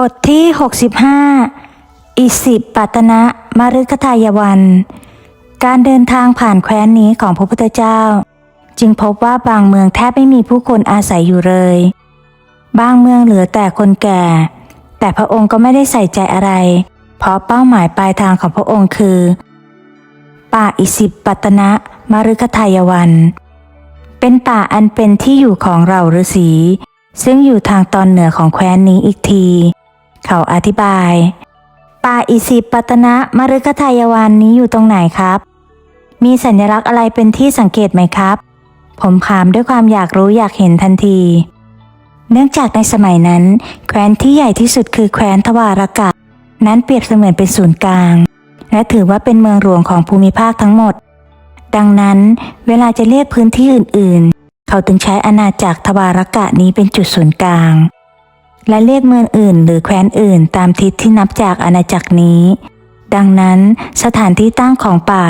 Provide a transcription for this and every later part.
บทที่ 65 อิสิปัตนะมฤคทายวัน การเดินทางผ่านแคว้นนี้ของพระพุทธเจ้า จึงพบว่าบางเมืองแทบไม่มีผู้คนอาศัยอยู่เลย บางเมืองเหลือแต่คนแก่ แต่พระองค์ก็ไม่ได้ใส่ใจอะไร เพราะเป้าหมายปลายทางของพระองค์คือ ป่าอิสิปัตนะมฤคทายวัน เป็นป่าอันเป็นที่อยู่ของเราฤาษีซึ่งอยู่ทางตอนเหนือของแคว้นนี้อีกที เขาอธิบาย ป่าอิสิปตนะมฤคทายวันนี้อยู่ตรงไหนครับ มีสัญลักษณ์อะไรเป็นที่สังเกตไหมครับ ผมถามด้วยความอยากรู้อยากเห็นทันที เนื่องจากในสมัยนั้น แคว้นที่ใหญ่ที่สุดคือแคว้นทวารกะ นั้นเปรียบเสมือนเป็นศูนย์กลาง และถือว่าเป็นเมืองหลวงของภูมิภาคทั้งหมด ดังนั้น เวลาจะเรียกพื้นที่อื่น ๆ เขาจึงใช้อาณาจักรทวารกะนี้เป็นจุดศูนย์กลาง และเรียกเมืองอื่น หรือแคว้นอื่นตามทิศที่นับจากอาณาจักรนี้ ดังนั้นสถานที่ตั้งของป่า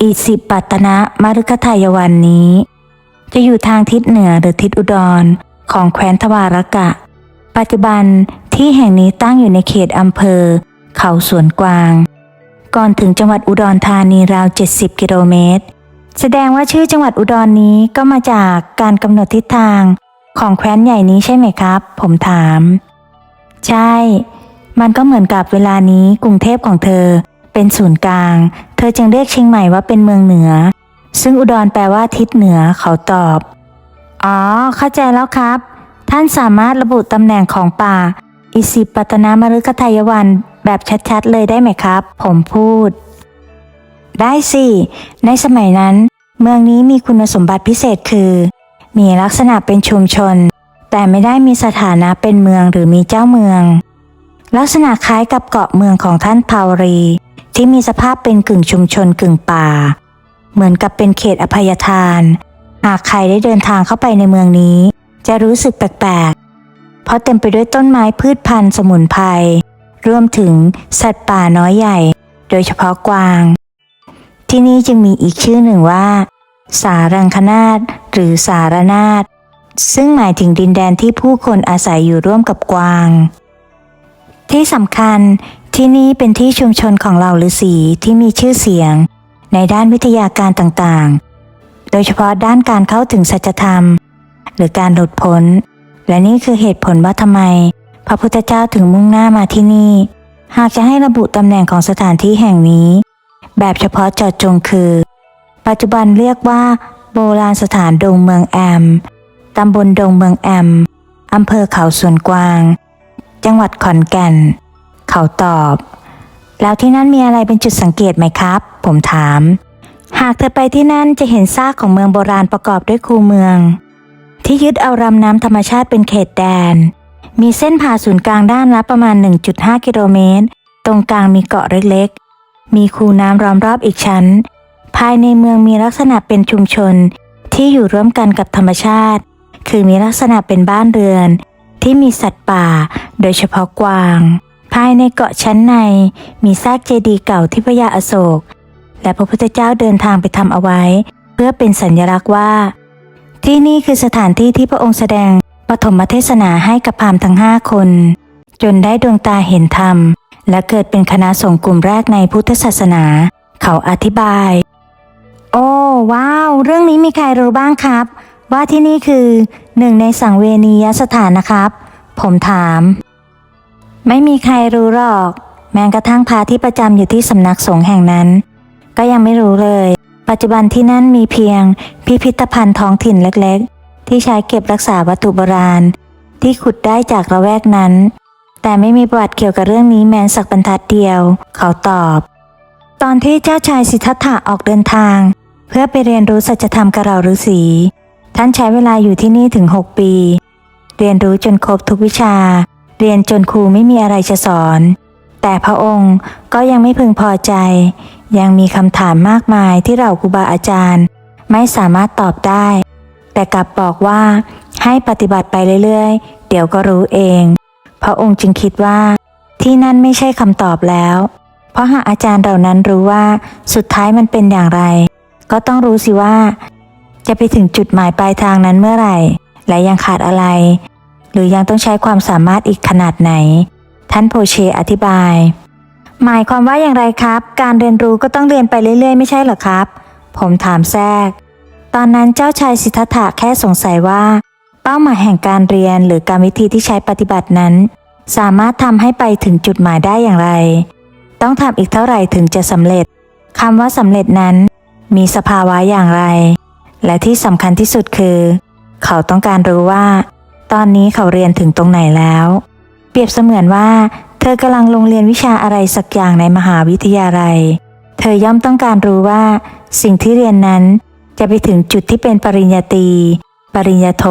อิสิปตนะมฤคทายวันนี้ จะอยู่ทางทิศเหนือหรือทิศอุดรของแคว้นทวารกะ ปัจจุบันที่แห่งนี้ตั้งอยู่ในเขตอำเภอ เขาสวนกวาง ก่อนถึงจังหวัดอุดรธานีราว 70 กิโลเมตร แสดงว่าชื่อจังหวัดอุดรนี้ก็มาจากการกำหนดทิศทาง ของแคว้นใหญ่นี้ใช่ไหมครับ ผมถาม ใช่ มันก็เหมือนกับเวลานี้กรุงเทพของเธอ เป็นศูนย์กลาง เธอจึงเรียกเชียงใหม่ว่าเป็นเมืองเหนือ ซึ่งอุดรแปลว่าทิศเหนือเขาตอบ อ๋อ เข้าใจแล้วครับ ท่านสามารถระบุตำแหน่งของป่า อิสิปตนามฤคทายวันแบบชัดๆเลยได้ไหมครับ ผมพูด ได้สิ ในสมัยนั้น เมืองนี้มีคุณสมบัติพิเศษคือ มีลักษณะเป็นชุมชน แต่ไม่ได้มีสถานะเป็นเมืองหรือมีเจ้าเมือง ลักษณะคล้ายกับเกาะเมืองของท่านพาวรี ที่มีสภาพเป็นกึ่งชุมชนกึ่งป่า เหมือนกับเป็นเขตอภัยทาน หากใครได้เดินทางเข้าไปในเมืองนี้ จะรู้สึกแปลกๆ เพราะเต็มไปด้วยต้นไม้พืชพันธุ์สมุนไพรรวมถึงสัตว์ป่าน้อยใหญ่ โดยเฉพาะกวาง ที่นี่จึงมีอีกชื่อหนึ่งว่า สารังคนาตหรือสารนาตซึ่งหมายถึงดินแดนที่ผู้คนอาศัยอยู่ร่วมกับกวาง ที่สำคัญที่นี่เป็นที่ชุมชนของเหล่าฤาษีที่มีชื่อเสียง ในด้านวิทยาการต่างๆ โดยเฉพาะด้านการเข้าถึงสัจธรรม หรือการหลุดพ้น และนี่คือเหตุผลว่าทำไม พระพุทธเจ้าถึงมุ่งหน้ามาที่นี่ หากจะให้ระบุตำแหน่งของสถานที่แห่งนี้ แบบเฉพาะเจาะจงคือ ปัจจุบันเรียกว่า โบราณสถานดงเมืองแอม ตำบลดงเมืองแอม อำเภอเขาสวนกวาง จังหวัดขอนแก่น เขาตอบ แล้วที่นั่นมีอะไรเป็นจุดสังเกตไหมครับ ผมถาม หากเธอไปที่นั่นจะเห็นซากของเมืองโบราณประกอบด้วยคูเมือง ที่ยึดเอารำน้ำธรรมชาติเป็นเขตแดน มีเส้นผ่าศูนย์กลางด้านละประมาณ 1.5 กิโลเมตร ตรงกลางมีเกาะเล็กๆ มีคูน้ำล้อมรอบอีกชั้น ภายในเมืองมีลักษณะเป็นชุมชนที่อยู่ร่วมกันกับธรรมชาติ คือมีลักษณะเป็นบ้านเรือน ที่มีสัตว์ป่า โดยเฉพาะกวาง ภายในเกาะชั้นใน มีซากเจดีย์เก่าที่พญาอโศก และพระพุทธเจ้าเดินทางไปทำเอาไว้ เพื่อเป็นสัญลักษณ์ว่า ที่นี่คือสถานที่ที่พระองค์แสดงปฐมเทศนาให้กับพราหมณ์ทั้งห้าคน จนได้ดวงตาเห็นธรรม และเกิดเป็นคณะสงฆ์กลุ่มแรกในพุทธศาสนา เขาอธิบาย โอ้ว้าว เรื่องนี้มีใครรู้บ้างครับ ว่าที่นี่คือหนึ่งในสังเวนียสถานนะครับ ผมถาม ไม่มีใครรู้หรอก แม้กระทั่งพระที่ประจำอยู่ที่สำนักสงฆ์แห่งนั้น ก็ยังไม่รู้เลย ปัจจุบันที่นั่นมีเพียง พิพิธภัณฑ์ท้องถิ่นเล็กๆ ที่ใช้เก็บรักษาวัตถุโบราณ ที่ขุดได้จากระแวกนั้น แต่ไม่มีประวัติเกี่ยวกับเรื่องนี้แม้สักบรรทัดเดียว เขาตอบ ตอนที่เจ้าชายสิทธัตถะออกเดินทาง เพื่อไปเรียนรู้สัจธรรมกับเราฤาษีท่านใช้เวลาอยู่ที่นี่ถึง 6 ปี เรียนรู้จนครบทุกวิชา เรียนจนครูไม่มีอะไรจะสอน แต่พระองค์ก็ยังไม่พึงพอใจ ยังมีคำถามมากมายที่เราครูบาอาจารย์ ไม่สามารถตอบได้ แต่กลับบอกว่าให้ปฏิบัติไปเรื่อยๆ เดี๋ยวก็รู้เอง พระองค์จึงคิดว่าที่นั่นไม่ใช่คำตอบแล้ว ราะหากอาจารย์เหล่านั้นรู้ว่าสุดท้ายมันเป็นอย่างไร ก็ต้องรู้สิว่า จะไปถึงจุดหมายปลายทางนั้นเมื่อไหร่ และยังขาดอะไร หรือยังต้องใช้ความสามารถอีกขนาดไหน ท่านโพเชอธิบาย หมายความว่าอย่างไรครับ การเรียนรู้ก็ต้องเรียนไปเรื่อยๆ ไม่ใช่เหรอครับ ผมถามแทรก ตอนนั้นเจ้าชายสิทธัตถะแค่สงสัยว่า เป้าหมายแห่งการเรียนหรือการวิธีที่ใช้ปฏิบัตินั้น สามารถทำให้ไปถึงจุดหมายได้อย่างไร ต้องทำอีกเท่าไหร่ถึงจะสำเร็จคำว่าสำเร็จนั้น มีสภาวะอย่างไร และที่สำคัญที่สุดคือ เขาต้องการรู้ว่า ตอนนี้เขาเรียนถึงตรงไหนแล้ว เปรียบเสมือนว่า เธอกำลังลงเรียนวิชาอะไรสักอย่างในมหาวิทยาลัย เธอย่อมต้องการรู้ว่า สิ่งที่เรียนนั้น จะไปถึงจุดที่เป็นปริญญาตรีปริญญาโท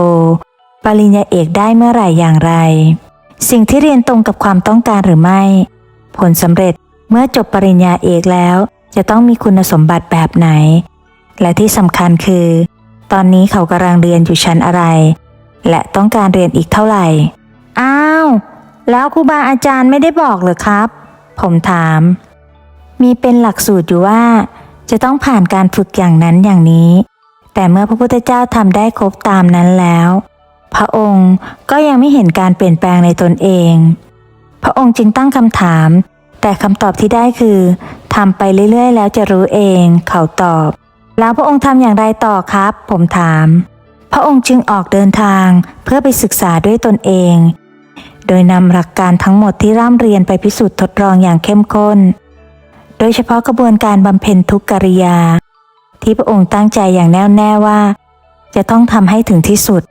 ปริญญาเอกได้เมื่อไหร่อย่างไร สิ่งที่เรียนตรงกับความต้องการหรือไม่ ผลสำเร็จ เมื่อจบปริญญาเอกแล้ว จะต้องมีคุณสมบัติแบบไหน และที่สำคัญคือ ตอนนี้เขากำลังเรียนอยู่ชั้นอะไร และต้องการเรียนอีกเท่าไหร่ อ้าว แล้วครูบาอาจารย์ไม่ได้บอกเหรอครับ ผมถาม มีเป็นหลักสูตรอยู่ว่า จะต้องผ่านการฝึกอย่างนั้นอย่างนี้ แต่เมื่อพระพุทธเจ้าทำได้ครบตามนั้นแล้ว พระองค์ก็ยังไม่เห็นการเปลี่ยนแปลงในตนเอง พระองค์จึงตั้งคำถาม แต่คำตอบที่ได้คือทำไปเรื่อยๆ แล้วจะรู้เอง เขาตอบ แล้วพระองค์ทำอย่างไรต่อครับ ผมถาม พระองค์จึงออกเดินทางเพื่อไปศึกษาด้วยตนเอง โดยนำหลักการทั้งหมดที่ร่ำเรียนไปพิสูจน์ทดลองอย่างเข้มข้น โดยเฉพาะกระบวนการบำเพ็ญทุกกิริยา ที่พระองค์ตั้งใจอย่างแน่วแน่ว่า จะต้องทำให้ถึงที่สุด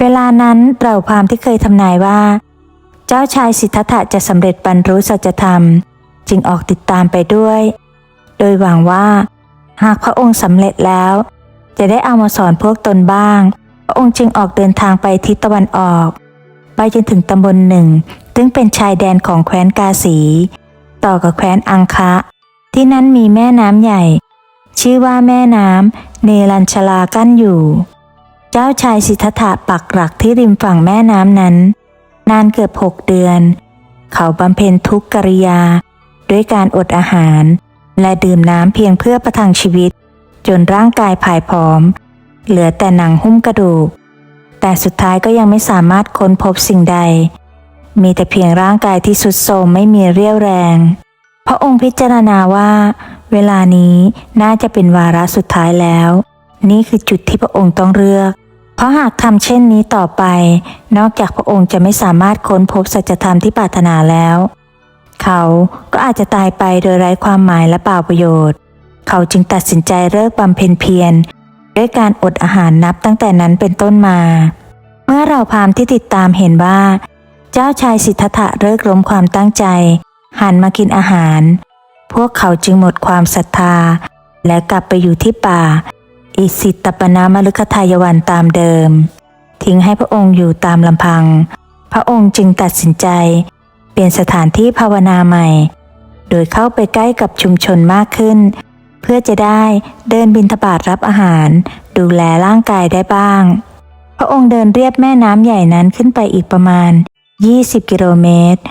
เวลานั้นเราพรามที่เคยทำนายว่า เจ้าชายสิทธัตถะจะสำเร็จบรรลุสัจธรรม จึงออกติดตามไปด้วย โดยหวังว่า หากพระองค์สำเร็จแล้ว จะได้เอามาสอนพวกตนบ้าง พระองค์จึงออกเดินทางไปทิศตะวันออก ไปจนถึงตำบลหนึ่งซึ่งเป็นชายแดนของแคว้นกาสี ต่อกับแคว้นอังคะ ที่นั้นมีแม่น้ำใหญ่ ชื่อว่าแม่น้ำเนรัญชลากั้นอยู่ เจ้าชายสิทธัตถะปักหลักที่ริมฝั่งแม่น้ำนั้น นานเกือบหกเดือน เขาบำเพ็ญทุกกิริยา ด้วยการอดอาหาร และดื่มน้ำเพียงเพื่อประทังชีวิต จนร่างกายผายผอม เหลือแต่หนังหุ้มกระดูก แต่สุดท้ายก็ยังไม่สามารถค้นพบสิ่งใด มีแต่เพียงร่างกายที่สุดโทรมไม่มีเรี่ยวแรง พระองค์พิจารณาว่า เวลานี้น่าจะเป็นวาระสุดท้ายแล้ว นี่คือจุดที่พระองค์ต้องเลือก เพราะหากทำเช่นนี้ต่อไป นอกจากพระองค์จะไม่สามารถค้นพบสัจธรรมที่ปรารถนาแล้ว เขาก็อาจจะตายไปโดยไร้ความหมายและเปล่าประโยชน์ เขาจึงตัดสินใจเลิกบำเพ็ญเพียรด้วยการอดอาหารนับตั้งแต่นั้นเป็นต้นมา เมื่อเราพามที่ติดตามเห็นว่า เจ้าชายสิทธัตถะเลิกล้มความตั้งใจ หันมากินอาหาร พวกเขาจึงหมดความศรัทธา และกลับไปอยู่ที่ป่า อิสิตปนามฤคทายวันตามเดิม ทิ้งให้พระองค์อยู่ตามลำพัง พระองค์จึงตัดสินใจ เปลี่ยนสถานที่ภาวนาใหม่ โดยเข้าไปใกล้กับชุมชนมากขึ้น เพื่อจะได้เดินบินทบาทรับอาหาร ดูแลร่างกายได้บ้าง พระองค์เดินเรียบแม่น้ำใหญ่นั้นขึ้นไปอีกประมาณ 20 กิโลเมตร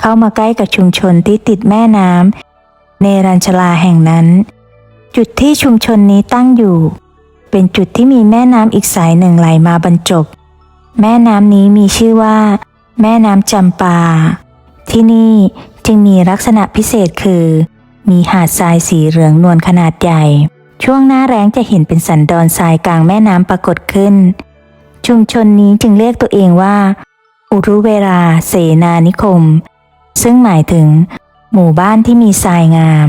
เข้ามาใกล้กับชุมชนที่ติดแม่น้ำเนรัญชลาแห่งนั้น จุดที่ชุมชนนี้ตั้งอยู่ เป็นจุดที่มีแม่น้ำอีกสายหนึ่งไหลมาบรรจบ แม่น้ำนี้มีชื่อว่า แม่น้ำจำปา ที่นี่จึงมีลักษณะพิเศษคือ มีหาดทรายสีเหลืองนวลขนาดใหญ่ ช่วงหน้าแรงจะเห็นเป็นสันดอนทรายกลางแม่น้ำปรากฏขึ้น ชุมชนนี้จึงเรียกตัวเองว่า อุรุเวลาเสนานิคม ซึ่งหมายถึง หมู่บ้านที่มีทรายงาม